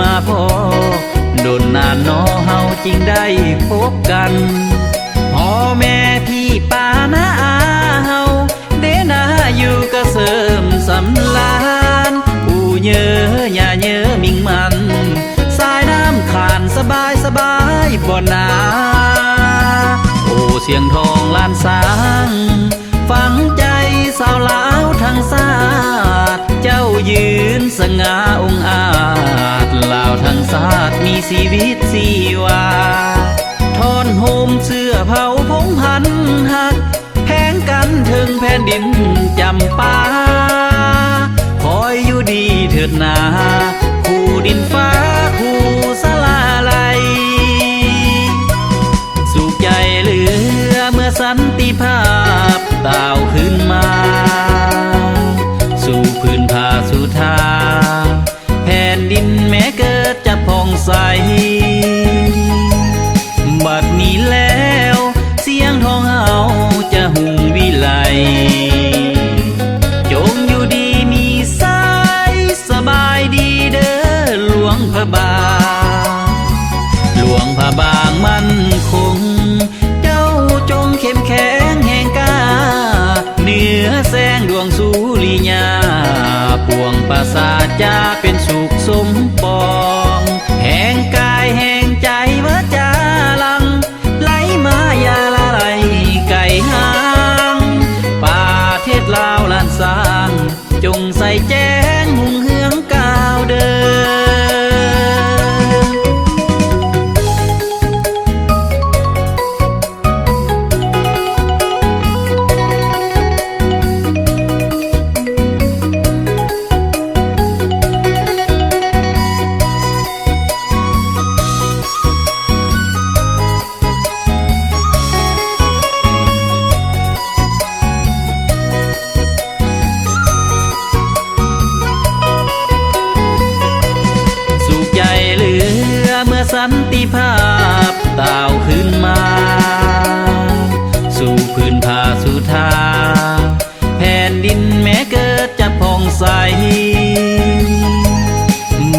มาพอ โดนนานนอเฮาจริงได้พบกันพ่อแม่พี่ป้าน้าอาเฮาเดนาอยู่ก็เสริมสำลานอูเยอะอย่าเยอมิงมันสายน้ำขานสบายสบายบ่นาโอ้เสียงทองล้านสางฝังใจสาวลาวทั้งสาดเจ้ายืนสง่าาดมีชีวิตสีวาทอนโฮมเสื้อเผาพงพันหักแพงกันถึงแผ่นดินจำปาคอยอยู่ดีเถิดนา ใส บัดนี้แล้ว เสียงทองเฮาจะหุงวิไลจงอยู่ดีมีสายสบายดีเด้อหลวงพระบางหลวงพระบางมั่นคง เจ้าจงเข้มแข็งแห่งกล้าเหนือแสงดวงสุริยา ปวงประสาทจะเป็น ใส่แจ้ สันติภาพตาวขึ้นมา สู่พื้นผาสุธาแผ่นดินแม้เกิดจะพองใส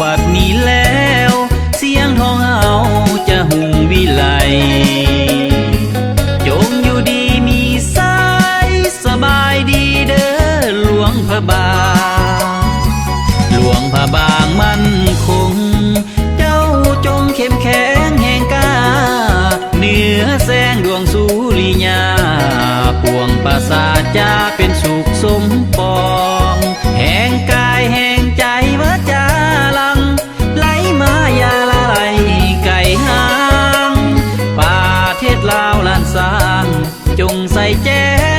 บัดนี้แล้วเสียงทองเอาจะหุ่งวิไลจงอยู่ดีมีสายสบายดีเด้อหลวงพระบาง หลวงพระบางมันคง ริยาปวงประสาจาเป็นสุขสมปอง แห่งกายแห่งใจว่อจาลัง ไหลมายาละไหลไก่หาง ป่าเทศลาวลานสร้าง จงใส่แจ้